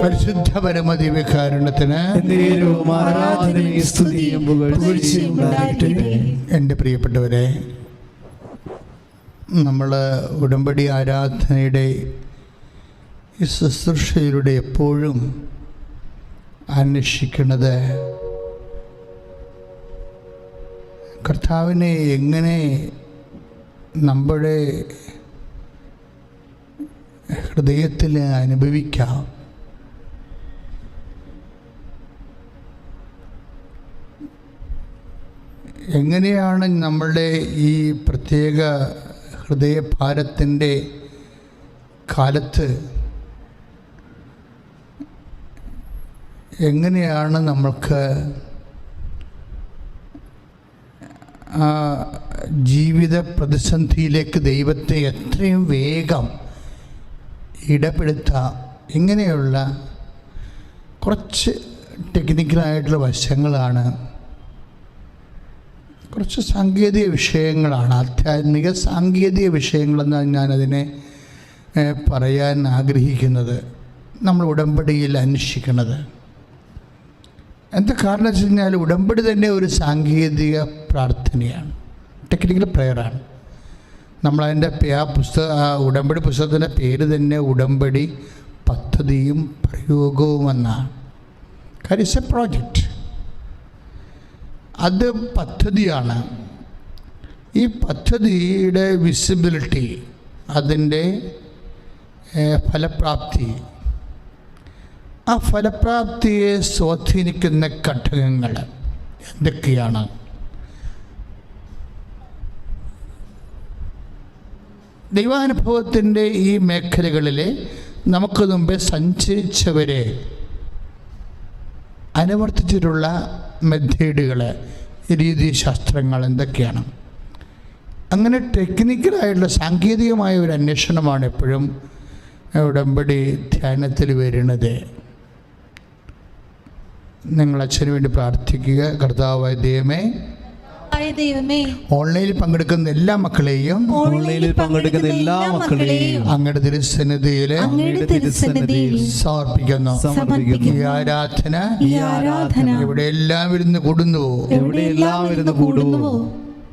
പരിശുദ്ധ പരമദിവ്യകാരുണ്യത്തിന് എന്റെ പ്രിയപ്പെട്ടവരെ നമ്മൾ ഉടമ്പടി ആരാധനയുടെ ഈ ശുശ്രൂഷയിലൂടെ എപ്പോഴും അന്വേഷിക്കുന്നത് കർത്താവിനെ എങ്ങനെ നമ്മുടെ ഹൃദയത്തിൽ അനുഭവിക്കാം? എങ്ങനെയാണ് നമ്മളുടെ ഈ പ്രത്യേക ഹൃദയഭാരത്തിന്റെ കാലത്ത് എങ്ങനെയാണ് നമ്മൾക്ക് ആ ജീവിത പ്രതിസന്ധിയിലേക്ക് ദൈവത്തെ എത്രയും വേഗം ഇടപെടുത്താം? ഇങ്ങനെയുള്ള കുറച്ച് ടെക്നിക്കലായിട്ടുള്ള വശങ്ങളാണ് കുറച്ച് സാങ്കേതിക വിഷയങ്ങളാണ് ആധ്യാത്മിക സാങ്കേതിക വിഷയങ്ങളെന്നാണ് ഞാനതിനെ പറയാൻ ആഗ്രഹിക്കുന്നത്. നമ്മൾ ഉടമ്പടിയിൽ അന്വേഷിക്കുന്നത്. എന്താ കാരണം വെച്ച് കഴിഞ്ഞാൽ ഉടമ്പടി തന്നെ ഒരു സാങ്കേതിക പ്രാർത്ഥനയാണ് ടെക്നിക്കൽ പ്രെയറാണ് നമ്മളതിന്റെ ആ പുസ്തക ഉടമ്പടി പുസ്തകത്തിന്റെ പേര് തന്നെ ഉടമ്പടി പദ്ധതിയും പ്രയോഗവുമെന്നാണ് കാര്യം ഇറ്റ്സ് എ പ്രോജക്റ്റ് അത് പദ്ധതിയാണ്. ഈ പദ്ധതിയുടെ വിസിബിലിറ്റി അതിന്റെ ഫലപ്രാപ്തി. ആ ഫലപ്രാപ്തിയെ സ്വാധീനിക്കുന്ന ഘടകങ്ങൾ എന്തൊക്കെയാണ്? ദൈവാനുഭവത്തിന്റെ ഈ മേഖലകളിലെ നമുക്ക് മുമ്പേ സഞ്ചരിച്ചവരെ അനുവർത്തിച്ചിട്ടുള്ള മെത്തേഡുകൾ രീതിശാസ്ത്രങ്ങൾ എന്തൊക്കെയാണ്? അങ്ങനെ ടെക്നിക്കലായിട്ടുള്ള സാങ്കേതികമായ ഒരു അന്വേഷണമാണ് എപ്പോഴും ഉടമ്പടി ധ്യാനത്തിൽ വരുന്നത്. നിങ്ങൾ അച്ഛന് വേണ്ടി പ്രാർത്ഥിക്കുക. കർത്താവ് ദൈവമേ ദൈവമേ. ഓൺലൈനിൽ പങ്കെടുക്കുന്ന എല്ലാ മക്കളെയും ഓൺലൈനിൽ പങ്കെടുക്കുന്ന എല്ലാ മക്കളെയും അങ്ങയുടെ തിരുസന്നിധിയിൽ അങ്ങയുടെ തിരുസന്നിധിയിൽ സമർപ്പിക്കുന്നു. ഈ ആരാധന ഈ ആരാധന ഇവിടെ എല്ലാം ഇരുന്ന് കൂടുന്നു. എവിടെയെല്ലാം ഇരുന്ന് കൂടുവോ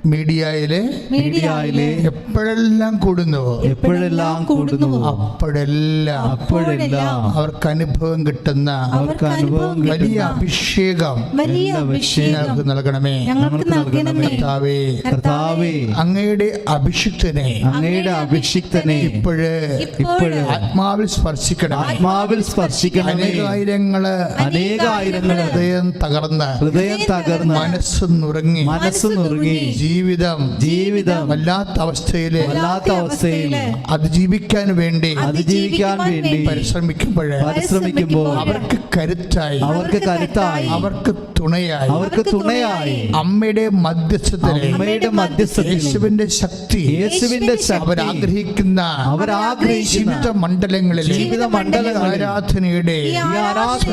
മീഡിയയിലെ മീഡിയയിലെ എപ്പോഴെല്ലാം കൂടുന്നുവോ? എപ്പോഴെല്ലാം കൂടുന്നുവോ? അപ്പോഴെല്ലാം അപ്പോഴെല്ലാം അവർക്ക് അനുഭവം കിട്ടുന്ന അവർക്ക് അനുഭവം വലിയ അഭിഷേകം വലിയ അഭിഷേകം നൽകണമേ. ഞങ്ങൾക്ക് നൽകണമേ. കർത്താവേ കർത്താവേ. അങ്ങയുടെ അഭിഷിക്തനെ അങ്ങയുടെ അഭിഷിക്തനെ ഇപ്പോഴ് ഇപ്പോഴ് ആത്മാവിൽ സ്പർശിക്കണം ആത്മാവിൽ സ്പർശിക്കണം അനേകായിരങ്ങൾ അനേകായിരങ്ങൾ ഹൃദയം തകർന്ന് ഹൃദയം തകർന്ന് മനസ്സ് നുറങ്ങി മനസ്സ് നുറുങ്ങി ജീവിതം ജീവിതം വല്ലാത്ത അവസ്ഥയിൽ വല്ലാത്ത അവസ്ഥയിൽ അതിജീവിക്കാൻ വേണ്ടി അതിജീവിക്കാൻ വേണ്ടി പരിശ്രമിക്കുമ്പോൾ പരിശ്രമിക്കുമ്പോൾ അവർക്ക് കരുത്തായി അവർക്ക് കരുത്തായി അവർക്ക് തുണയായി അവർക്ക് തുണയായി അമ്മയുടെ മധ്യസ്ഥത്തിൽ അമ്മയുടെ മധ്യസ്ഥ യേശുവിന്റെ ശക്തി യേശുവിന്റെ ശക്തി അവരാഗ്രഹിക്കുന്ന അവരാഗ്രഹിക്കുന്ന ജീവിത മണ്ഡലങ്ങളിൽ ജീവിത മണ്ഡല ആരാധനയുടെ ഈ ആരാധനയുടെ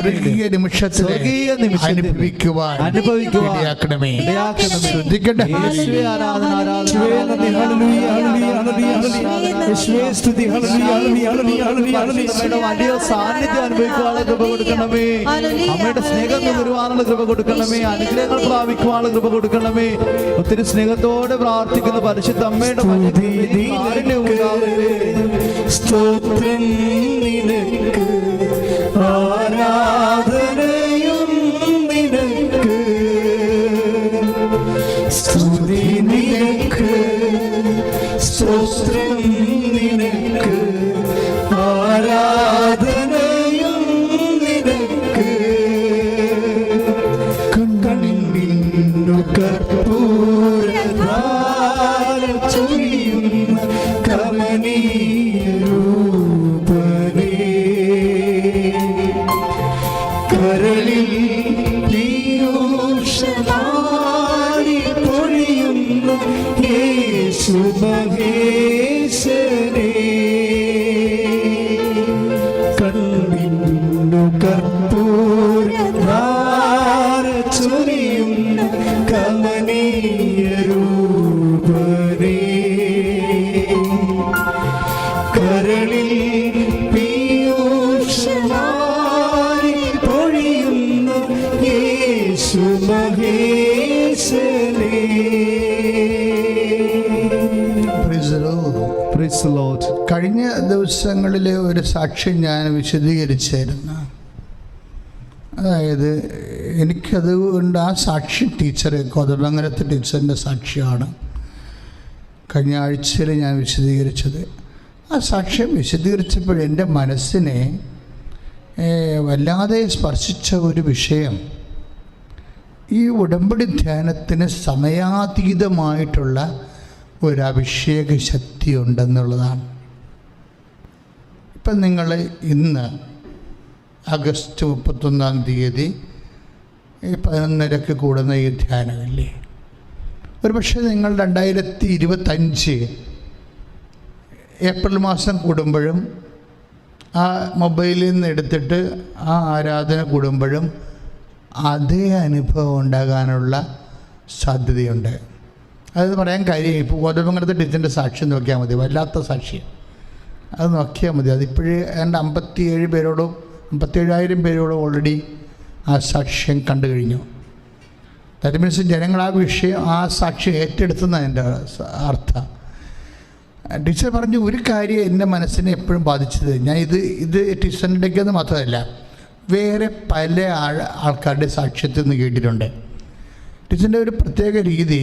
സ്വർഗീയ നിമിഷത്തിൽ അനുഭവിക്കുവാൻ അനുഭവിക്കുവാൻ. ശ്രദ്ധിക്കട്ടെ ആരാധന ആരാധന അമ്മയുടെ വലിയ സാന്നിധ്യം അനുഭവിക്കുവാനുള്ള കൃപ കൊടുക്കണമേ അമ്മയുടെ സ്നേഹം കൃപ കൊടുക്കണമേ അനുഗ്രഹങ്ങൾ പ്രാപിക്കുവാനുള്ള കൃപ കൊടുക്കണമേ ഒത്തിരി സ്നേഹത്തോടെ പ്രാർത്ഥിക്കുന്ന പരിശുദ്ധ അമ്മയുടെ. സ്തോത്രം നിനക്ക് ആരാധനയും Kırık ഒരു സാക്ഷ്യം ഞാൻ വിശദീകരിച്ചായിരുന്നു അതായത് എനിക്കത് കൊണ്ട് ആ സാക്ഷി ടീച്ചർ കോതമംഗലത്തെ ടീച്ചറിന്റെ സാക്ഷ്യമാണ് കഴിഞ്ഞ ആഴ്ചയിൽ ഞാൻ വിശദീകരിച്ചത്. ആ സാക്ഷ്യം വിശദീകരിച്ചപ്പോൾ എന്റെ മനസ്സിനെ വല്ലാതെ സ്പർശിച്ച ഒരു വിഷയം ഈ ഉടമ്പടി ധ്യാനത്തിന് സമയാതീതമായിട്ടുള്ള ഒരു അഭിഷേക ശക്തി ഉണ്ടെന്നുള്ളതാണ്. ഇപ്പം നിങ്ങൾ ഇന്ന് ആഗസ്റ്റ് മുപ്പത്തൊന്നാം തീയതി ഈ പതിനൊന്നരക്ക് കൂടുന്ന ഈ ധ്യാനമില്ലേ? ഒരു പക്ഷേ നിങ്ങൾ രണ്ടായിരത്തി ഇരുപത്തഞ്ച് ഏപ്രിൽ മാസം കൂടുമ്പോഴും ആ മൊബൈലിൽ നിന്ന് എടുത്തിട്ട് ആ ആരാധന കൂടുമ്പോഴും അതേ അനുഭവം ഉണ്ടാകാനുള്ള സാധ്യതയുണ്ട്. അത് പറയാൻ കാര്യം ഇപ്പോൾ ഗോതമ്പങ്ങനത്തെ ടീച്ചറിന്റെ സാക്ഷ്യം നോക്കിയാൽ മതി വല്ലാത്ത സാക്ഷ്യം അത് നോക്കിയാൽ മതി. അതിപ്പോഴേ ഏതാണ്ട് അമ്പത്തിയേഴ് പേരോടും അമ്പത്തേഴായിരം പേരോടും ഓൾറെഡി ആ സാക്ഷ്യം കണ്ടു കഴിഞ്ഞു. ദാറ്റ് മീൻസ് ജനങ്ങൾ ആ വിഷയം ആ സാക്ഷ്യം ഏറ്റെടുത്തുന്ന എന്റെ അർത്ഥം. ടീച്ചർ പറഞ്ഞു ഒരു കാര്യം എന്റെ മനസ്സിനെ എപ്പോഴും ബാധിച്ചത് ഞാൻ ഇത് ഇത് ടീച്ചറിന്റെക്കെന്ന് മാത്രമല്ല വേറെ പല ആൾ ആൾക്കാരുടെ സാക്ഷ്യത്തിൽ നിന്ന് കേട്ടിട്ടുണ്ട്. ടീച്ചറിന്റെ ഒരു പ്രത്യേക രീതി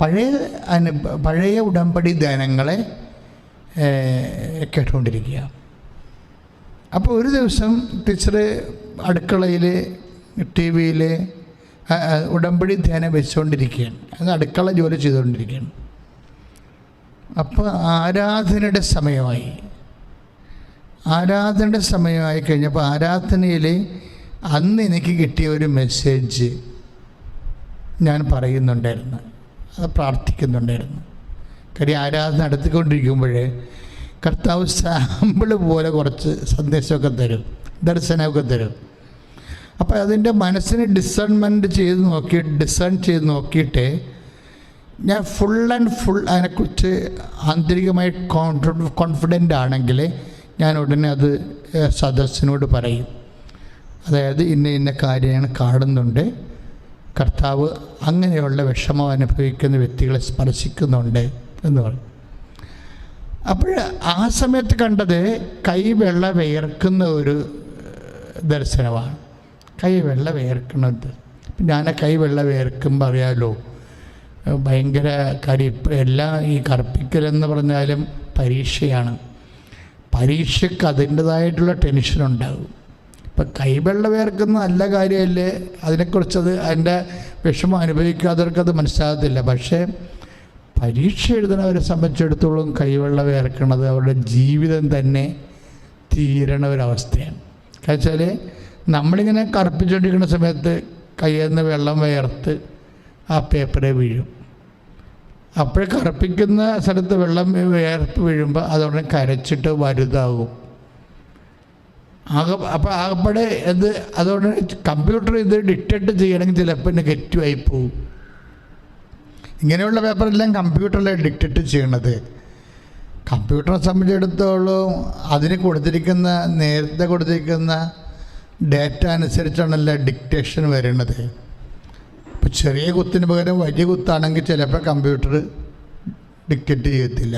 പഴയ അനു പഴയ ഉടമ്പടി ധ്യാനങ്ങളെ ഏഹ്, കേട്ടുകൊണ്ടിരിക്കുക. അപ്പോൾ ഒരു ദിവസം ടീച്ചർ അടുക്കളയിൽ ടി വിയിൽ ഉടമ്പടി ധ്യാനം വെച്ചുകൊണ്ടിരിക്കുകയാണ്. അത് അടുക്കള ജോലി ചെയ്തുകൊണ്ടിരിക്കുകയാണ്. അപ്പോൾ ആരാധനയുടെ സമയമായി. ആരാധനയുടെ സമയമായി കഴിഞ്ഞപ്പോൾ ആരാധനയിൽ അന്ന് എനിക്ക് കിട്ടിയ ഒരു മെസ്സേജ് ഞാൻ പറയുന്നുണ്ടായിരുന്നു. അത് പ്രാർത്ഥിക്കുന്നുണ്ടായിരുന്നു. കാര്യം ആരാധന നടത്തിക്കൊണ്ടിരിക്കുമ്പോൾ കർത്താവ് സാമ്പിൾ പോലെ കുറച്ച് സന്ദേശമൊക്കെ തരും ദർശനമൊക്കെ തരും. അപ്പോൾ അതിന്റെ മനസ്സിന് ഡിസൺമെന്റ് ചെയ്ത് നോക്കി ഡിസൺ ചെയ്ത് നോക്കിയിട്ട് ഞാൻ ഫുൾ ആൻഡ് ഫുൾ അതിനെക്കുറിച്ച് ആന്തരികമായി കോൺഫി കോൺഫിഡന്റ് ആണെങ്കിൽ ഞാൻ ഉടനെ അത് സദസ്സിനോട് പറയും. അതായത് ഇന്ന ഇന്ന കാര്യങ്ങൾ കാണുന്നുണ്ട്. കർത്താവ് അങ്ങനെയുള്ള വിഷമം അനുഭവിക്കുന്ന വ്യക്തികളെ സ്പർശിക്കുന്നുണ്ട്. എന്ന് പറയും അപ്പോൾ ആ സമയത്ത് കണ്ടത് കൈ വെള്ള വിയർക്കുന്ന ഒരു ദർശനമാണ്. കൈ വെള്ള വിയർക്കുന്നത് ഞാൻ കൈ വെള്ള വിയർക്കുമ്പോൾ അറിയാമല്ലോ ഭയങ്കര കരി എല്ലാം ഈ കറുപ്പിക്കലെന്ന് പറഞ്ഞാലും പരീക്ഷയാണ്. പരീക്ഷയ്ക്ക് അതിന്റെതായിട്ടുള്ള ടെൻഷൻ ഉണ്ടാകും. ഇപ്പം കൈവെള്ള വേർക്കുന്ന നല്ല കാര്യമല്ലേ? അതിനെക്കുറിച്ചത് അതിന്റെ വിഷമം അനുഭവിക്കാത്തവർക്ക് അത് മനസ്സിലാകത്തില്ല. പക്ഷേ പരീക്ഷ എഴുതുന്നവരെ സംബന്ധിച്ചിടത്തോളം കൈവെള്ള വേർക്കണത് അവരുടെ ജീവിതം തന്നെ തീരണ ഒരവസ്ഥയാണ്. കാരണം നമ്മളിങ്ങനെ കറുപ്പിച്ചുകൊണ്ടിരിക്കുന്ന സമയത്ത് കയ്യിൽ നിന്ന് വെള്ളം വേർത്ത് ആ പേപ്പറെ വീഴും. അപ്പോൾ കറുപ്പിക്കുന്ന സ്ഥലത്ത് വെള്ളം വേർത്ത് വീഴുമ്പോൾ അതോടെ കരച്ചിട്ട് വലുതാകും ആകെ അപ്പോൾ ആകപ്പാടെ എന്ത് അതുകൊണ്ട് കമ്പ്യൂട്ടർ ഇത് ഡിറ്റക്ട് ചെയ്യണമെങ്കിൽ ചിലപ്പോൾ നെഗറ്റീവ് ആയി പോകും ഇങ്ങനെയുള്ള പേപ്പറെല്ലാം കമ്പ്യൂട്ടറിലെ ഡിക്റ്റേറ്റ് ചെയ്യണത്. കമ്പ്യൂട്ടറെ സംബന്ധിച്ചിടത്തോളം അതിന് കൊടുത്തിരിക്കുന്ന നേരത്തെ കൊടുത്തിരിക്കുന്ന ഡേറ്റ അനുസരിച്ചാണല്ലോ ഡിക്റ്റേഷൻ വരുന്നത് ഇപ്പോൾ ചെറിയ കുത്തിന് പകരം വലിയ കുത്താണെങ്കിൽ ചിലപ്പോൾ കമ്പ്യൂട്ടർ ഡിക്റ്റേറ്റ് ചെയ്യത്തില്ല.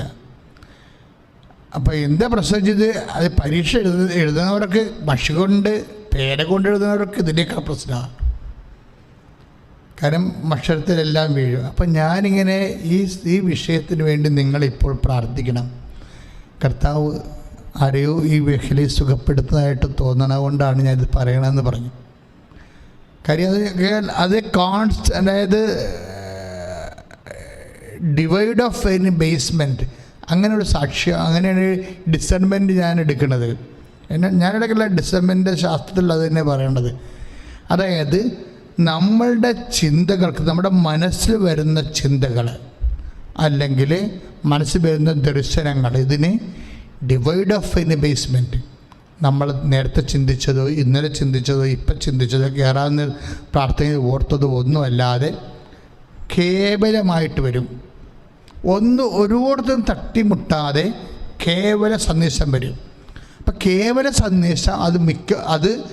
അപ്പോൾ എന്താ പ്രശ്നം ചെയ്ത് അത് പരീക്ഷ എഴുതുന്ന എഴുതുന്നവർക്ക് മഷി കൊണ്ട് പേര കൊണ്ട് എഴുതുന്നവർക്ക് ഇതിനേക്കാൾ പ്രശ്നമാണ്. കാരണം അക്ഷരത്തിലെല്ലാം വീഴും അപ്പം ഞാനിങ്ങനെ ഈ ഈ വിഷയത്തിന് വേണ്ടി നിങ്ങളിപ്പോൾ പ്രാർത്ഥിക്കണം. കർത്താവ് ആരെയോ ഈ മേഖലയിൽ സുഖപ്പെടുത്തുന്നതായിട്ട് തോന്നണ കൊണ്ടാണ് ഞാനിത് പറയണമെന്ന് പറഞ്ഞു. കാര്യം അത് അത് കോൺസ്റ്റ് അതായത് ഡിവൈഡ് ഓഫ് എനി ബേസ്മെന്റ് അങ്ങനെ ഒരു സാക്ഷ്യം അങ്ങനെയാണ് ഡിസൺമെന്റ് ഞാൻ എടുക്കുന്നത് എന്നെ ഞാനിടയ്ക്കുള്ള ഡിസർമെന്റ് ശാസ്ത്രത്തിൽ അത് തന്നെ പറയേണ്ടത് അതായത് നമ്മളുടെ ചിന്തകൾക്ക് നമ്മുടെ മനസ്സിൽ വരുന്ന ചിന്തകൾ അല്ലെങ്കിൽ മനസ്സിൽ വരുന്ന ദർശനങ്ങൾ ഇതിന് ഡിവൈഡ് ഓഫ് ഇൻ ബേസ്മെന്റ് നമ്മൾ നേരത്തെ ചിന്തിച്ചതോ ഇന്നലെ ചിന്തിച്ചതോ ഇപ്പം ചിന്തിച്ചതോ കയറാവുന്ന പ്രാർത്ഥനയിൽ ഓർത്തതോ ഒന്നുമല്ലാതെ കേവലമായിട്ട് വരും. ഒന്ന് ഒരുപാടത്തും തട്ടിമുട്ടാതെ കേവല സന്ദേശം വരും. അപ്പം കേവല സന്ദേശം അത് മിക്ക അത്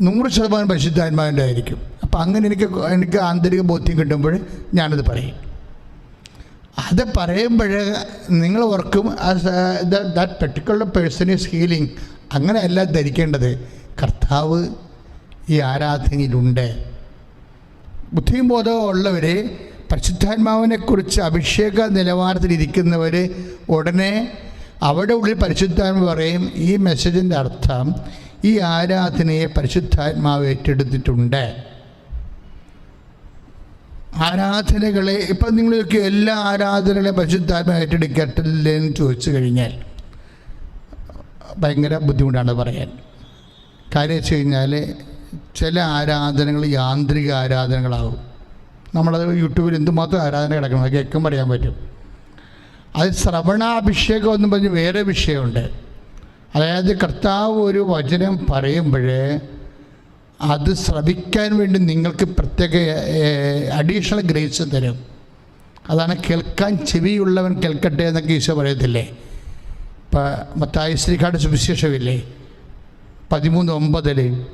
നൂറ് ശതമാനം പരിശുദ്ധാത്മാവിന്റെ ആയിരിക്കും. അപ്പം അങ്ങനെ എനിക്ക് എനിക്ക് ആന്തരിക ബോധ്യം കിട്ടുമ്പോൾ ഞാനത് പറയും. അത് പറയുമ്പോൾ നിങ്ങൾ ഓർക്കും that particular person is healing അങ്ങനെയല്ല ധരിക്കേണ്ടത്. കർത്താവ് ഈ ആരാധനയിലുണ്ട്. ബുദ്ധിയും ബോധവും ഉള്ളവർ പരിശുദ്ധാത്മാവിനെക്കുറിച്ച് അഭിഷേക നിലവാരത്തിലിരിക്കുന്നവർ ഉടനെ അവിടെ ഉള്ളിൽ പരിശുദ്ധാത്മ പറയും ഈ മെസ്സേജിന്റെ അർത്ഥം ഈ ആരാധനയെ പരിശുദ്ധാത്മാവ് ഏറ്റെടുത്തിട്ടുണ്ട്. ആരാധനകളെ ഇപ്പം നിങ്ങളൊക്കെ എല്ലാ ആരാധനകളെയും പരിശുദ്ധാത്മ ഏറ്റെടുക്കട്ടില്ലേ എന്ന് ചോദിച്ചു കഴിഞ്ഞാൽ ഭയങ്കര ബുദ്ധിമുട്ടാണ് പറയാൻ. കാര്യം വെച്ച് കഴിഞ്ഞാൽ ചില ആരാധനകൾ യാന്ത്രിക ആരാധനകളാകും നമ്മളത് യൂട്യൂബിൽ എന്തുമാത്രം ആരാധന കിടക്കണം അത് കേൾക്കും പറയാൻ പറ്റും. അത് ശ്രവണാഭിഷേകം എന്ന് പറഞ്ഞ് വേറെ വിഷയമുണ്ട്. അതായത് കർത്താവ് ഒരു വചനം പറയുമ്പോഴേ അത് ശ്രവിക്കാൻ വേണ്ടി നിങ്ങൾക്ക് പ്രത്യേക അഡീഷണൽ ഗ്രേസ് തരും. അതാണ് കേൾക്കാൻ ചെവിയുള്ളവൻ കേൾക്കട്ടെ എന്നൊക്കെ ഈശോ പറയത്തില്ലേ? ഇപ്പം മത്തായി ശ്രീകാട് സുവിശേഷമില്ലേ? പതിമൂന്ന് ഒമ്പതിൽ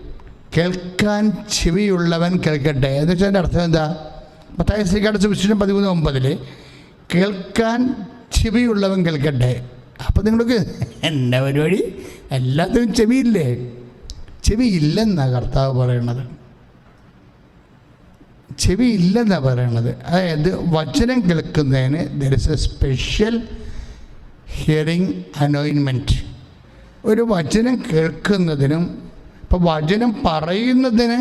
കേൾക്കാൻ ചെവിയുള്ളവൻ കേൾക്കട്ടെ. എന്ന് വെച്ചാൽ എന്റെ അർത്ഥം എന്താ? മത്തായി ശ്രീകാട് സുവിശേഷം പതിമൂന്ന് ഒമ്പതിൽ കേൾക്കാൻ ചെവിയുള്ളവൻ കേൾക്കട്ടെ. അപ്പം നിങ്ങൾക്ക് എന്നാ പരിപാടി? എല്ലാത്തിനും ചെവിയില്ലേ? ചെവി ഇല്ലെന്നാണ് കർത്താവ് പറയണത്. ചെവി ഇല്ലെന്നാണ് പറയണത്. അതായത് വചനം കേൾക്കുന്നതിന് there is a special hearing അനോയിൻമെന്റ് ഒരു വചനം കേൾക്കുന്നതിനും ഇപ്പം വചനം പറയുന്നതിന്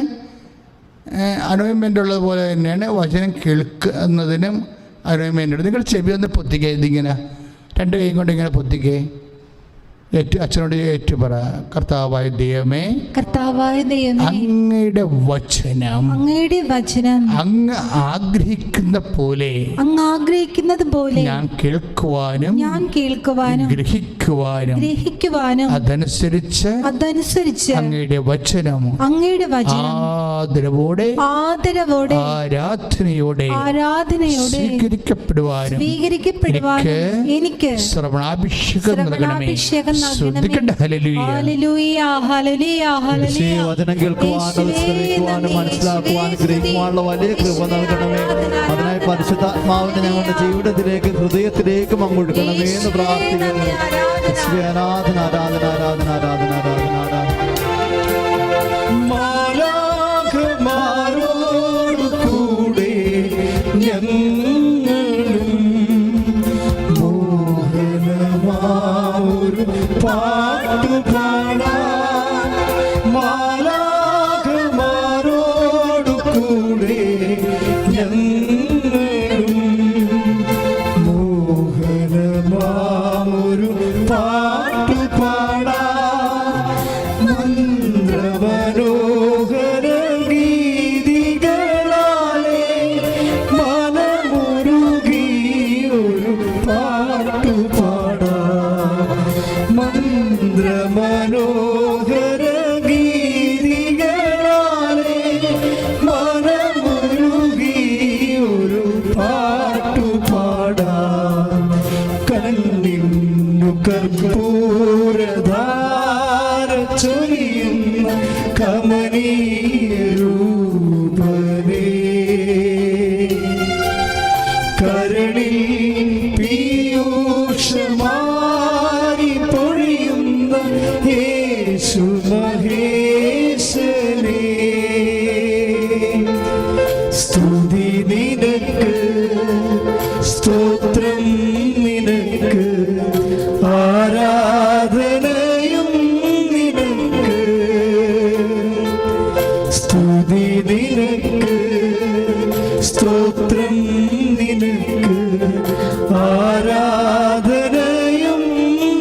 അനോയിൻമെന്റ് ഉള്ളതുപോലെ തന്നെയാണ് വചനം കേൾക്കുന്നതിനും അനോയിൻമെന്റ് ഉണ്ട് നിങ്ങൾ ചെവി ഒന്ന് പൊത്തിക്കേ ഇതിങ്ങനെ. രണ്ട് കൈ കൊണ്ട് ഇങ്ങനെ പൊത്തിക്കേ. ഏറ്റു അച്ഛനോട് ഏറ്റു പറ കർത്താവായ ദൈവമേ കർത്താവായ ദൈവമേ അങ്ങയുടെ വചനം അങ്ങയുടെ വചനം അങ്ങ് ആഗ്രഹിക്കുന്ന പോലെ അങ്ങ് ആഗ്രഹിക്കുന്നത് പോലെ ഞാൻ കേൾക്കുവാനും ഞാൻ കേൾക്കുവാനും ഗ്രഹിക്കുവാനും ഗ്രഹിക്കുവാനും അതനുസരിച്ച് അതനുസരിച്ച് അങ്ങയുടെ വചനം അങ്ങയുടെ വചനം ആദരവോടെ ആദരവോടെ ആരാധനയോടെ ആരാധനയോടെ സ്വീകരിക്കപ്പെടുവാനും സ്വീകരിക്കപ്പെടുവാനും എനിക്ക് ശ്രവണാഭിഷേകം നൽകണമേ. വചനം കേൾക്കുവാനും മനസ്സിലാക്കുവാനും ഗ്രഹിക്കുവാനുള്ള വലിയ കൃപ നൽകണമേ. അതിനായി പരിശുദ്ധാത്മാവിനെ ഞങ്ങളുടെ ജീവിതത്തിലേക്ക് ഹൃദയത്തിലേക്കും അങ്ങ് കൊടുക്കണമേ എന്ന് പ്രാർത്ഥിക്കുന്നു. ആരാധന ആരാധന ആരാധന ആരാധന. മന്ത്രമനോഹര സ്തോത്രം നിനക്ക് ആരാധനയും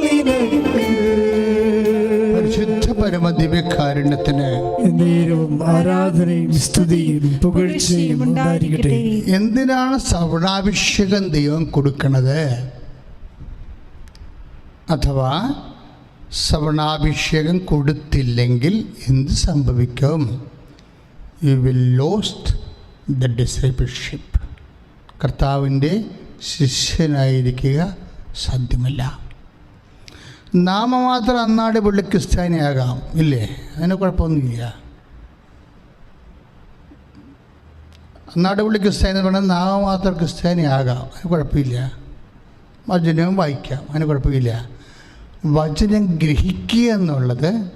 നിനക്ക്. പരിശുദ്ധ പരമദിവ്യകാരുണ്യത്തിന് നേരവും ആരാധനയും സ്തുതിയും പുകഴ്ചയും ഉണ്ടായിരിക്കട്ടെ. എന്തിനാണ് സവണാഭിഷേകം ദൈവം കൊടുക്കുന്നത് അഥവാ സവണാഭിഷേകം കൊടുത്തില്ലെങ്കിൽ എന്ത് സംഭവിക്കും? You will lost the discipleship കർത്താവിന്റെ ശിഷ്യനായിരിക്കുക സാധ്യമല്ല. നാമമാത്രം അന്നാട് പുള്ളി ക്രിസ്ത്യാനിയാകാം ഇല്ലേ? അതിന് കുഴപ്പമൊന്നുമില്ല. നാടുപള്ളി ക്രിസ്ത്യാനി എന്ന് പറഞ്ഞാൽ നാമമാത്രം ക്രിസ്ത്യാനിയാകാം അതിന് കുഴപ്പമില്ല. വചനവും വായിക്കാം അതിന് കുഴപ്പമില്ല. വചനം ഗ്രഹിക്കുക എന്നുള്ളത്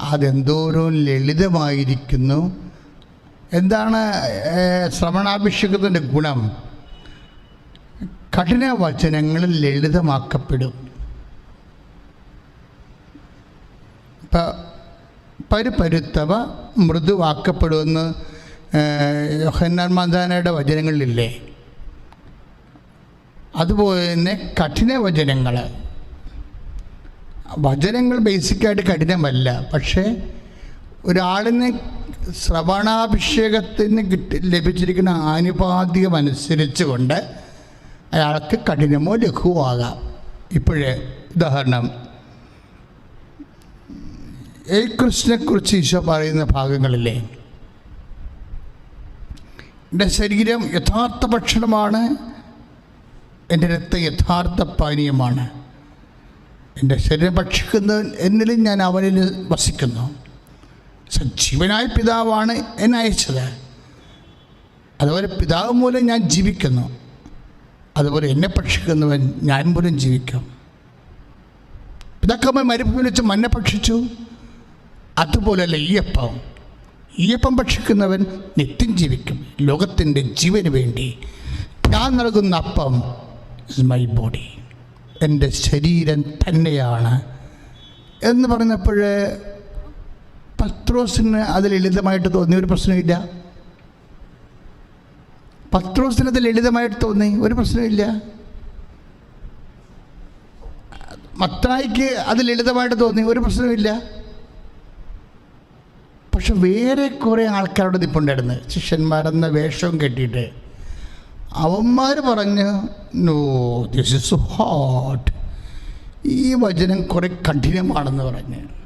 അതെന്തോരം ലളിതമായിരിക്കുന്നു എന്താണ് ശ്രവണാഭിഷേകത്തിന്റെ ഗുണം? കഠിന വചനങ്ങൾ ലളിതമാക്കപ്പെടും. ഇപ്പം പരുപരുത്തവ മൃദുവാക്കപ്പെടുമെന്ന് യോഹന്നാൻ മന്ദാനയുടെ വചനങ്ങളിലില്ലേ? അതുപോലെ തന്നെ കഠിന വചനങ്ങൾ. വചനങ്ങൾ ബേസിക്കായിട്ട് കഠിനമല്ല പക്ഷേ ഒരാളിന് ശ്രവണാഭിഷേകത്തിന് കിട്ടി ലഭിച്ചിരിക്കുന്ന ആനുപാതികം അനുസരിച്ച് കൊണ്ട് അയാൾക്ക് കഠിനമോ ലഘുവോ ആകാം ഇപ്പോഴേ ഉദാഹരണം. യേശുക്രിസ്തുവിനെക്കുറിച്ച് ഈശോ പറയുന്ന ഭാഗങ്ങളില്ലേ എന്റെ ശരീരം യഥാർത്ഥ ഭക്ഷണമാണ് എന്റെ രക്തം യഥാർത്ഥ പാനീയമാണ്. എന്റെ ശരീരം ഭക്ഷിക്കുന്നവൻ എന്നിലും ഞാൻ അവനിൽ വസിക്കുന്നു. സജീവനായ പിതാവാണ് എന്നെ അയച്ചത് അതുപോലെ പിതാവ് മൂലം ഞാൻ ജീവിക്കുന്നു. അതുപോലെ എന്നെ ഭക്ഷിക്കുന്നവൻ ഞാൻ മൂലം ജീവിക്കും. പിതാക്കമ്മ മരുഭൂമിയിൽ വെച്ച് മന്നെ ഭക്ഷിച്ചു. അതുപോലെയല്ല ഈയപ്പം. ഈയപ്പം ഭക്ഷിക്കുന്നവൻ നിത്യം ജീവിക്കും. ലോകത്തിന്റെ ജീവന് വേണ്ടി ഞാൻ നൽകുന്ന അപ്പം ഇസ് മൈ ബോഡി എന്റെ ശരീരം തന്നെയാണ് എന്ന് പറഞ്ഞപ്പോൾ പത്രോസിന് അത് ലളിതമായിട്ട് തോന്നി. ഒരു പ്രശ്നമില്ല പത്രോസിന് അത് ലളിതമായിട്ട് തോന്നി. ഒരു പ്രശ്നമില്ല മത്തായിക്ക് അത് ലളിതമായിട്ട് തോന്നി. ഒരു പ്രശ്നമില്ല പക്ഷെ വേറെ കുറേ ആൾക്കാരുടെ നിപ്പുണ്ടായിരുന്നു. ശിഷ്യന്മാരെന്ന വേഷവും കെട്ടിയിട്ട്. അവന്മാർ പറഞ്ഞു നോ ദിസ് ഇസ് ഹോട്ട് ഈ വചനം കുറേ കഠിനമാണെന്ന് പറഞ്ഞ്.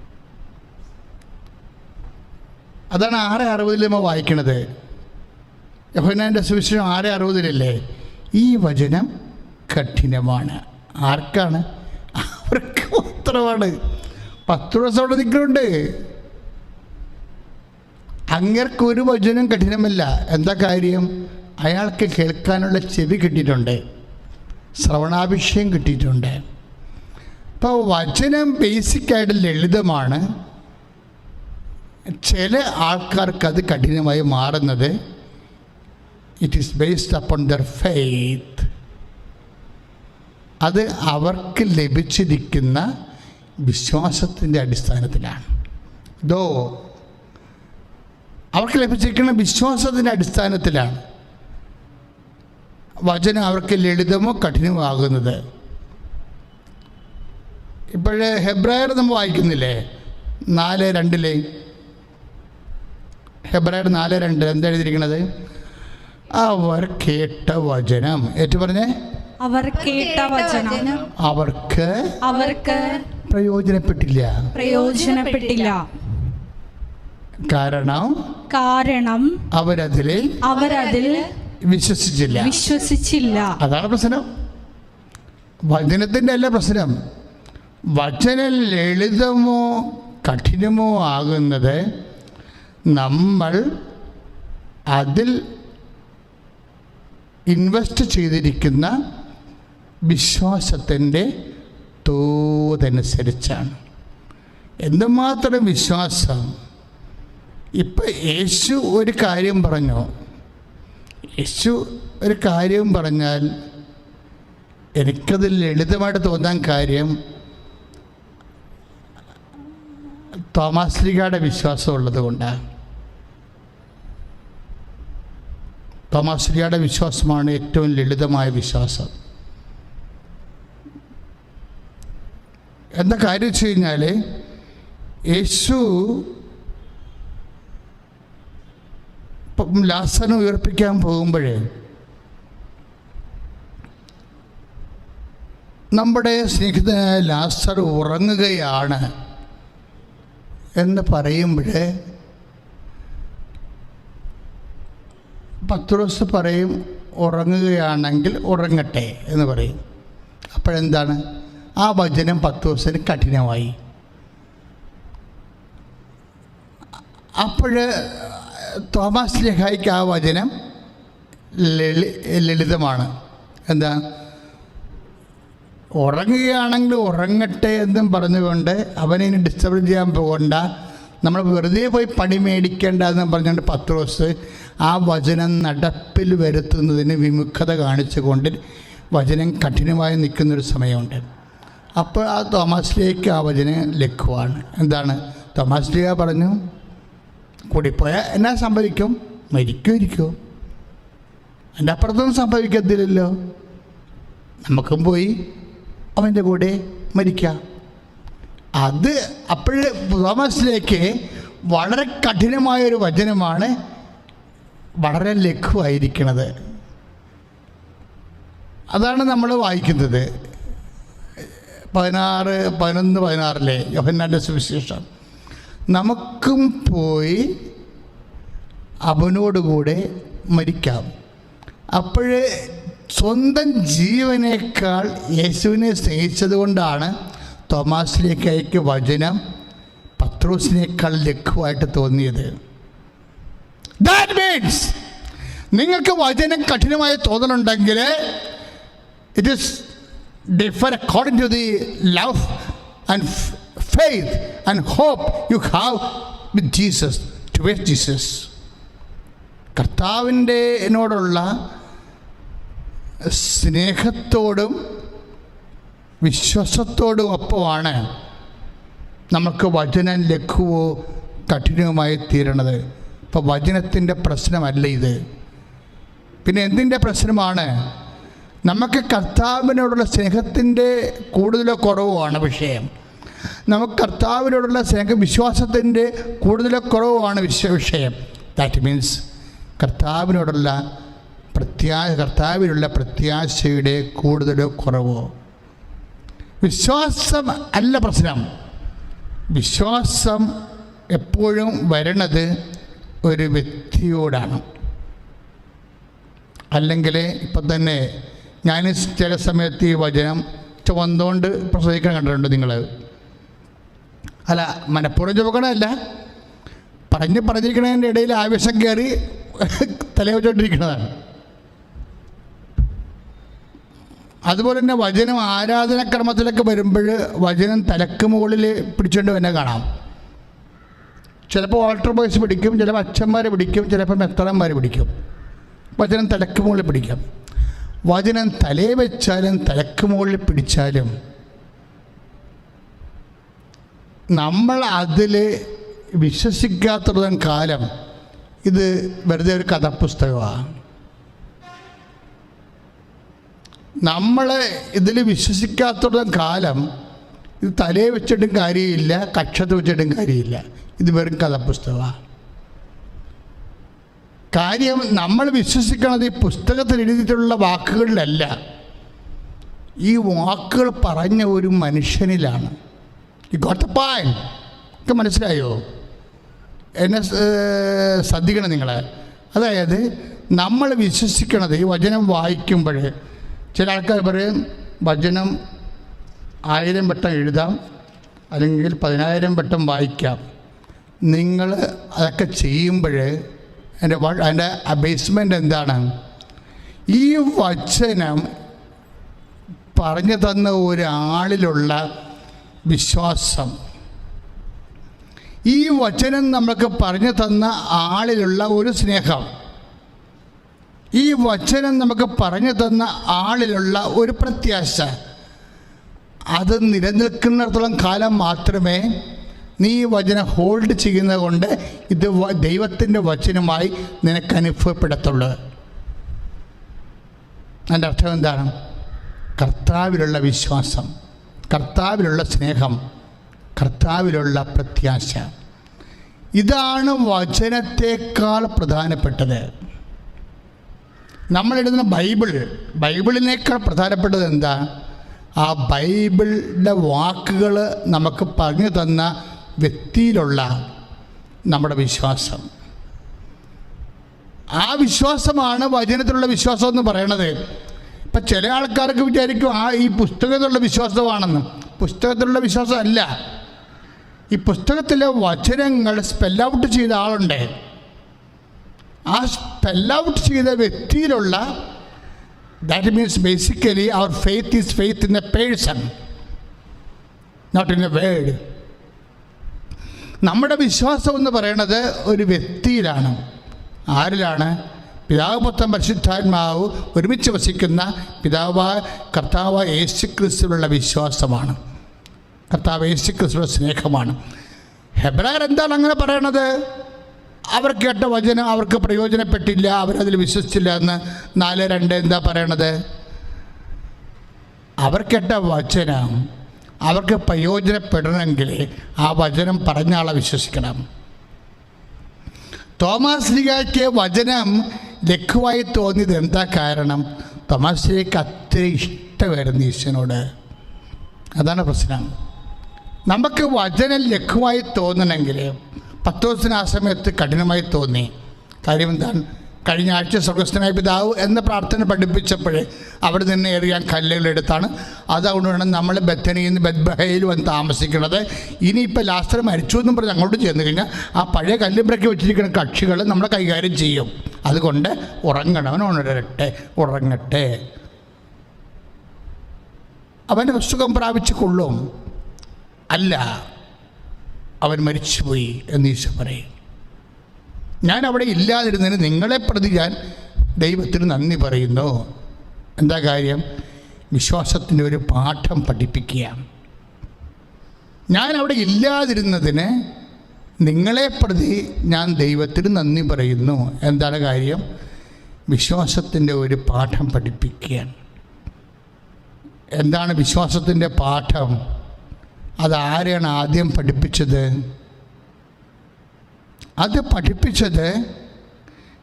അതാണ് ആറ് അറുപതിൽ നമ്മൾ വായിക്കണത്. യഹോനാന്റെ സുവിശേഷം ആറ് അറുപതിലല്ലേ? ഈ വചനം കഠിനമാണ്. ആർക്കാണ്? അവർക്ക് മാത്രമാണ്. പത്ത് ദിവസം അവിടെ നിൽക്കുന്നുണ്ട് അങ്ങർക്ക് ഒരു വചനം കഠിനമല്ല. എന്താ കാര്യം? അയാൾക്ക് കേൾക്കാനുള്ള ചെവി കിട്ടിയിട്ടുണ്ട്. ശ്രവണാഭിഷയം കിട്ടിയിട്ടുണ്ട്. അപ്പോൾ വചനം ബേസിക്കായിട്ട് ലളിതമാണ്. ചില ആൾക്കാർക്ക് അത് കഠിനമായി മാറുന്നത് it is based upon their faith അത് അവർക്ക് ലഭിച്ചിരിക്കുന്ന വിശ്വാസത്തിന്റെ അടിസ്ഥാനത്തിലാണ്. ദോ അവർക്ക് ലഭിച്ചിരിക്കുന്ന വിശ്വാസത്തിന്റെ അടിസ്ഥാനത്തിലാണ്. വചനം അവർക്ക് ലളിതമോ കഠിനമോ ആകുന്നത്. ഇപ്പോഴേ ഹെബ്രായർ നമ്മൾ വായിക്കുന്നില്ലേ? നാല് രണ്ടിലെ ഹെബ്രായർ നാല് രണ്ട് എന്താ എഴുതിയിരിക്കുന്നത് അവർ കേട്ട വചനം. ഏറ്റു പറഞ്ഞേ? അവർ കേട്ട വചനം. അവർക്ക് അവർക്ക് പ്രയോജനപ്പെട്ടില്ല. പ്രയോജനപ്പെട്ടില്ല. കാരണം കാരണം അവരതിൽ അവരതിൽ വിശ്വസിച്ചില്ല. വിശ്വസിച്ചില്ല. അതാണ് പ്രശ്നം. വചനത്തിന്റെ അല്ല പ്രശ്നം. വചനം ലളിതമോ കഠിനമോ ആകുന്നത് നമ്മൾ അതിൽ ഇൻവെസ്റ്റ് ചെയ്തിരിക്കുന്ന വിശ്വാസത്തിന്റെ തോതനുസരിച്ചാണ്. എന്തുമാത്രം വിശ്വാസം? ഇപ്പം യേശു ഒരു കാര്യം പറഞ്ഞു? യേശു ഒരു കാര്യം പറഞ്ഞാൽ എനിക്കത് ലളിതമായിട്ട് തോന്നാൻ കാര്യം തോമാസ്ലിഗയുടെ വിശ്വാസം ഉള്ളത് കൊണ്ടാണ് തോമാസ് ലീഗയുടെ വിശ്വാസമാണ് ഏറ്റവും ലളിതമായ വിശ്വാസം. എന്താ കാര്യം വെച്ച് കഴിഞ്ഞാൽ യേശു ലാസന ഉയർപ്പിക്കാൻ പോകുമ്പോഴേ നമ്മുടെ സ്നേഹിതനായ ലാസർ ഉറങ്ങുകയാണ് എന്ന് പറയുമ്പോൾ പത്രോസ് പറയും ഉറങ്ങുകയാണെങ്കിൽ ഉറങ്ങട്ടെ എന്ന് പറയും. അപ്പോഴെന്താണ്? ആ വചനം പത്രോസിന് കഠിനമായി. അപ്പോൾ തോമസ് ലെഹായിക്ക് ആ വചനം ലളി ലളിതമാണ്. എന്താ? ഉറങ്ങുകയാണെങ്കിൽ ഉറങ്ങട്ടെ എന്നും പറഞ്ഞുകൊണ്ട് അവനെ ഇനി ഡിസ്റ്റർബ് ചെയ്യാൻ പോകണ്ട. നമ്മൾ വെറുതെ പോയി പണി മേടിക്കേണ്ട എന്ന് പറഞ്ഞുകൊണ്ട് പത്രോസ് ആ വചനം നടപ്പിൽ വരുത്തുന്നതിന് വിമുഖത കാണിച്ചുകൊണ്ട് വചനം കഠിനമായി നിൽക്കുന്നൊരു സമയമുണ്ട്. അപ്പോൾ ആ തോമാസിലേക്ക് ആ വചനം ലഘുവാണ്. എന്താണ്? തോമാസ് ലീഗ പറഞ്ഞു കൂടിപ്പോയാൽ എന്നാ സംഭവിക്കും? മരിക്കുമായിരിക്കുമോ എന്റെ അപ്പുറത്തൊന്നും സംഭവിക്കത്തില്ലല്ലോ. നമുക്കും പോയി അവന്റെ കൂടെ മരിക്കാം. അത് അപ്പോഴ് തോമസിലേക്ക് വളരെ കഠിനമായൊരു വചനമാണ് വളരെ ലഘുവായിരിക്കണത്. അതാണ് നമ്മൾ വായിക്കുന്നത്. പതിനാറ് പതിനൊന്ന് പതിനാറിലെ യോഹന്നാന്റെ സുവിശേഷം. നമുക്കും പോയി അവനോടുകൂടെ മരിക്കാം. അപ്പോൾ സ്വന്തം ജീവനേക്കാൾ യേശുവിനെ സ്നേഹിച്ചത് കൊണ്ടാണ് തോമാസിലേക്ക് അയക്ക് വചനം പത്രോസിനേക്കാൾ ലഘുവായിട്ട് തോന്നിയത്. ദാറ്റ് മീൻസ് നിങ്ങൾക്ക് വചനം കഠിനമായി തോന്നലുണ്ടെങ്കിൽ it is differ according to the love and faith and hope you have with Jesus towards Jesus കർത്താവിന്റെ എന്നോടുള്ള സ്നേഹത്തോടും വിശ്വാസത്തോടും ഒപ്പമാണ് നമുക്ക് വചനം ലഘുവോ കഠിനവുമായി തീരണത്. ഇപ്പോൾ വചനത്തിന്റെ പ്രശ്നമല്ല ഇത്. പിന്നെ എന്തിന്റെ പ്രശ്നമാണ്? നമുക്ക് കർത്താവിനോടുള്ള സ്നേഹത്തിന്റെ കൂടുതലോ കുറവുമാണ് വിഷയം. നമുക്ക് കർത്താവിനോടുള്ള സ്നേഹ വിശ്വാസത്തിന്റെ കൂടുതലോ കുറവുമാണ് വിശ്വ വിഷയം. ദാറ്റ് മീൻസ് കർത്താവിനോടുള്ള പ്രത്യാ കർത്താവിനുള്ള പ്രത്യാശയുടെ കൂടുതലോ കുറവോ. വിശ്വാസം അല്ല പ്രശ്നം. വിശ്വാസം എപ്പോഴും വരണത് ഒരു വ്യക്തിയോടാണ്. അല്ലെങ്കിൽ ഇപ്പം തന്നെ ഞാൻ ചില സമയത്ത് ഈ വചനം ചുവന്നുകൊണ്ട് പ്രസവിക്കാൻ കണ്ടിട്ടുണ്ട് നിങ്ങൾ. അല്ല മനഃപൂർവം ചുവക്കണമല്ല പറഞ്ഞ് പറഞ്ഞിരിക്കണതിന്റെ ഇടയിൽ ആവേശം കയറി തലവെച്ചോണ്ടിരിക്കുന്നതാണ് അതുപോലെ തന്നെ വചനം ആരാധനക്രമത്തിലൊക്കെ വരുമ്പോൾ വചനം തലക്ക് മുകളിൽ പിടിച്ചുകൊണ്ട് തന്നെ കാണാം. ചിലപ്പോൾ വാൾട്ടർ ബോയ്സ് പിടിക്കും ചിലപ്പോൾ അച്ഛന്മാരെ പിടിക്കും ചിലപ്പോൾ മെത്തടന്മാരെ പിടിക്കും. വചനം തലക്ക് മുകളിൽ പിടിക്കാം. വചനം തലേ വെച്ചാലും തലക്ക് മുകളിൽ പിടിച്ചാലും നമ്മൾ അതിൽ വിശ്വസിക്കാത്തതും കാലം ഇത് വെറുതെ ഒരു കഥാപുസ്തകമാണ്. നമ്മൾ ഇതിൽ വിശ്വസിക്കാത്തതും കാലം ഇത് തലയെ വെച്ചിട്ടും കാര്യമില്ല കക്ഷത്ത് വെച്ചിട്ടും കാര്യമില്ല. ഇത് വെറും കഥാപുസ്തകമാണ് കാര്യം നമ്മൾ വിശ്വസിക്കുന്നത് ഈ പുസ്തകത്തിൽ എഴുതിയിട്ടുള്ള വാക്കുകളിലല്ല. ഈ വാക്കുകൾ പറഞ്ഞ ഒരു മനുഷ്യനിലാണ്. ഈ ഗോട്ടപ്പായൻ ഒക്കെ മനസ്സിലായോ? എന്നെ ശ്രദ്ധിക്കണം നിങ്ങൾ അതായത് നമ്മൾ വിശ്വസിക്കണത് ഈ വചനം വായിക്കുമ്പോൾ ചില ആൾക്കാർ പറയും വചനം ആയിരം വട്ടം എഴുതാം അല്ലെങ്കിൽ പതിനായിരം വട്ടം വായിക്കാം. നിങ്ങൾ അതൊക്കെ ചെയ്യുമ്പോൾ എന്റെ എന്റെ അതിന്റെ ബേസ്മെന്റ് എന്താണ്? ഈ വചനം പറഞ്ഞു തന്ന ഒരാളിലുള്ള വിശ്വാസം. ഈ വചനം നമ്മൾക്ക് പറഞ്ഞു തന്ന ആളിലുള്ള ഒരു സ്നേഹം. ഈ വചനം നമുക്ക് പറഞ്ഞു തന്ന ആളിലുള്ള ഒരു പ്രത്യാശ. അത് നിലനിൽക്കുന്നിടത്തോളം കാലം മാത്രമേ നീ ഈ വചനം ഹോൾഡ് ചെയ്യുന്നത് കൊണ്ട് ഇത് ദൈവത്തിന്റെ വചനമായി നിനക്ക് അനുഭവപ്പെടത്തുള്ളൂ. അതിന്റെ അർത്ഥം എന്താണ്? കർത്താവിലുള്ള വിശ്വാസം കർത്താവിലുള്ള സ്നേഹം കർത്താവിലുള്ള പ്രത്യാശ. ഇതാണ് വചനത്തേക്കാൾ പ്രധാനപ്പെട്ടത്. നമ്മൾ എഴുതുന്ന ബൈബിൾ ബൈബിളിനേക്കാൾ പ്രധാനപ്പെട്ടത് എന്താ? ആ ബൈബിളിന്റെ വാക്കുകൾ നമുക്ക് പറഞ്ഞു തന്ന വ്യക്തിയിലുള്ള നമ്മുടെ വിശ്വാസം. ആ വിശ്വാസമാണ് വചനത്തിലുള്ള വിശ്വാസം എന്ന് പറയണത്. ഇപ്പം ചില ആൾക്കാർക്ക് വിചാരിക്കും ആ ഈ പുസ്തകത്തിലുള്ള വിശ്വാസമാണെന്ന്. പുസ്തകത്തിലുള്ള വിശ്വാസമല്ല. ഈ പുസ്തകത്തിലെ വചനങ്ങൾ സ്പെല്ലൗട്ട് ചെയ്ത ആളുണ്ട്. ആ സ്പെൽ ഔട്ട് ചെയ്ത വ്യക്തിയിലുള്ള that means basically our faith is faith in a person not in a word നമ്മുടെ വിശ്വാസം എന്ന് പറയുന്നത് ഒരു വ്യക്തിയിലാണ്. ആരിലാണ്? പിതാവ് മൊത്തം പരിശുദ്ധാത്മാവ് ഒരുമിച്ച് വസിക്കുന്ന പിതാവ് കർത്താവ് യേശു ക്രിസ്തുവിലുള്ള വിശ്വാസമാണ്. കർത്താവ് യേശു ക്രിസ്തുവിലുള്ള സ്നേഹമാണ്. ഹെബ്രായർ എന്താണ് അങ്ങനെ പറയണത്? അവർ കേട്ട വചനം അവർക്ക് പ്രയോജനപ്പെട്ടില്ല അവരതിൽ വിശ്വസിച്ചില്ല എന്ന് നാല് രണ്ട് എന്താ പറയണത്? അവർ കേട്ട വചനം അവർക്ക് പ്രയോജനപ്പെടണമെങ്കിൽ ആ വചനം പറഞ്ഞ ആളെ വിശ്വസിക്കണം. തോമസ് ലിഗയ്ക്ക് വചനം ലഘുവായി തോന്നിയത് എന്താ കാരണം? തോമസ് ലിഗയ്ക്ക് അത്ര ഇഷ്ടമായിരുന്നു ഈശ്വനോട് അതാണ് പ്രശ്നം. നമുക്ക് വചനം ലഘുവായി തോന്നണമെങ്കിൽ പത്ത് ദിവസത്തിന് ആ സമയത്ത് കഠിനമായി തോന്നി. കാര്യം എന്താണ് കഴിഞ്ഞ ആഴ്ച സ്വർഗസ്ഥനായ പിതാവ് എന്ന പ്രാർത്ഥന പഠിപ്പിച്ചപ്പോഴേ അവിടെ നിന്ന് എറിയാൻ കല്ലുകളെടുത്താണ് അതുകൊണ്ട് വേണം നമ്മൾ ബത്തനിയിൽ നിന്ന് ബദ്ബഹയിൽ വന്ന് താമസിക്കുന്നത്. ഇനിയിപ്പോൾ ലാസ്റ്റർ മരിച്ചു എന്നും പറഞ്ഞ് അങ്ങോട്ട് ചെന്ന് കഴിഞ്ഞാൽ ആ പഴയ കല്ലുമ്പ്രയ്ക്ക് വെച്ചിരിക്കുന്ന കക്ഷികൾ നമ്മളെ കൈകാര്യം ചെയ്യും. അതുകൊണ്ട് ഉറങ്ങണവൻ ഉണരട്ടെ ഉറങ്ങട്ടെ. അവന്റെ സുഖം പ്രാപിച്ചു കൊള്ളും. അല്ല അവൻ മരിച്ചുപോയി എന്ന് ഈശോ പറയും. ഞാൻ അവിടെ ഇല്ലാതിരുന്നതിന് നിങ്ങളെ പ്രതി ഞാൻ ദൈവത്തിന് നന്ദി പറയുന്നു. എന്താ കാര്യം? വിശ്വാസത്തിന്റെ ഒരു പാഠം പഠിപ്പിക്കുക ഞാൻ അവിടെ ഇല്ലാതിരുന്നതിന് നിങ്ങളെ പ്രതി ഞാൻ ദൈവത്തിന് നന്ദി പറയുന്നു. എന്താണ് കാര്യം? വിശ്വാസത്തിന്റെ ഒരു പാഠം പഠിപ്പിക്കുകയാണ്. എന്താണ് വിശ്വാസത്തിന്റെ പാഠം? അതാരെയാണ് ആദ്യം പഠിപ്പിച്ചത്? അത് പഠിപ്പിച്ചത്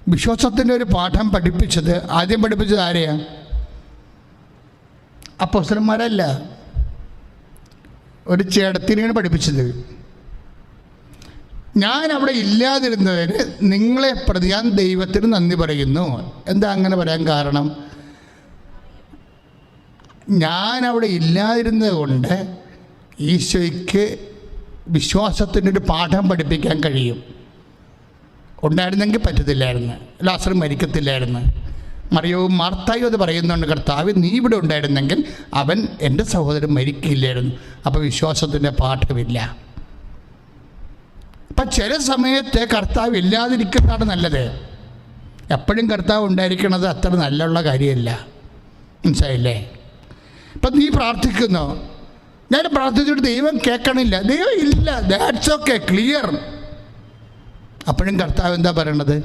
വിശ്വാസത്തിന്റെ ഒരു പാഠം പഠിപ്പിച്ചത് ആദ്യം പഠിപ്പിച്ചത് ആരെയാണ് അപ്പോസ്റ്റലന്മാരല്ല ഒരു ചേടത്തിനെയാണ് പഠിപ്പിച്ചത്. ഞാൻ അവിടെ ഇല്ലാതിരുന്നതിന് നിങ്ങളെ പ്രതി ഞാൻ ദൈവത്തിന് നന്ദി പറയുന്നു. എന്താ അങ്ങനെ പറയാൻ കാരണം? ഞാൻ അവിടെ ഇല്ലാതിരുന്നത് കൊണ്ട് ഈശോയ്ക്ക് വിശ്വാസത്തിന്റെ ഒരു പാഠം പഠിപ്പിക്കാൻ കഴിയും. ഉണ്ടായിരുന്നെങ്കിൽ പറ്റത്തില്ലായിരുന്നു. ലാസർ മരിക്കത്തില്ലായിരുന്നു. മറിയവും മാർത്തായും അത് പറയുന്നുണ്ട് കർത്താവ് നീ ഇവിടെ ഉണ്ടായിരുന്നെങ്കിൽ അവൻ എന്റെ സഹോദരൻ മരിക്കില്ലായിരുന്നു അപ്പോൾ വിശ്വാസത്തിന്റെ പാഠമില്ല. അപ്പം ചില സമയത്ത് കർത്താവ് ഇല്ലാതിരിക്കുന്നതാണ് നല്ലത്. എപ്പോഴും കർത്താവ് ഉണ്ടായിരിക്കുന്നത് അത്ര നല്ലുള്ള കാര്യമല്ല. മനസ്സിലായില്ലേ? ഇപ്പം നീ പ്രാർത്ഥിക്കുന്നു. ഞാൻ പ്രാർത്ഥിച്ചിട്ട് ദൈവം കേൾക്കണില്ല. ദൈവം ഇല്ല. ദാറ്റ്സ് ഓക്കെ ക്ലിയർ അപ്പോഴും കർത്താവ് എന്താ പറയണത്?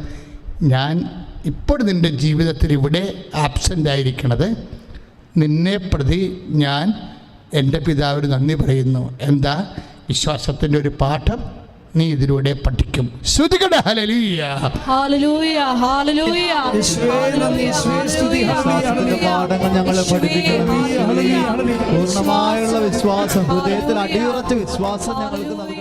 ഞാൻ ഇപ്പോൾ നിന്റെ ജീവിതത്തിൽ ഇവിടെ ആബ്സെന്റ് ആയിരിക്കണത്. നിന്നെ പ്രതി ഞാൻ എന്റെ പിതാവിന് നന്ദി പറയുന്നു. എന്താ? വിശ്വാസത്തിന്റെ ഒരു പാഠം നീ ഇതിലൂടെ പഠിക്കും. ശ്രുതികട. ഹലലിയ ഹല്ലേലൂയ, പാഠങ്ങൾ ഞങ്ങളെ പഠിപ്പിക്കണം. പൂർണമായുള്ള വിശ്വാസം ഹൃദയത്തിൽ അടിയുറച്ച വിശ്വാസം ഞങ്ങൾക്ക്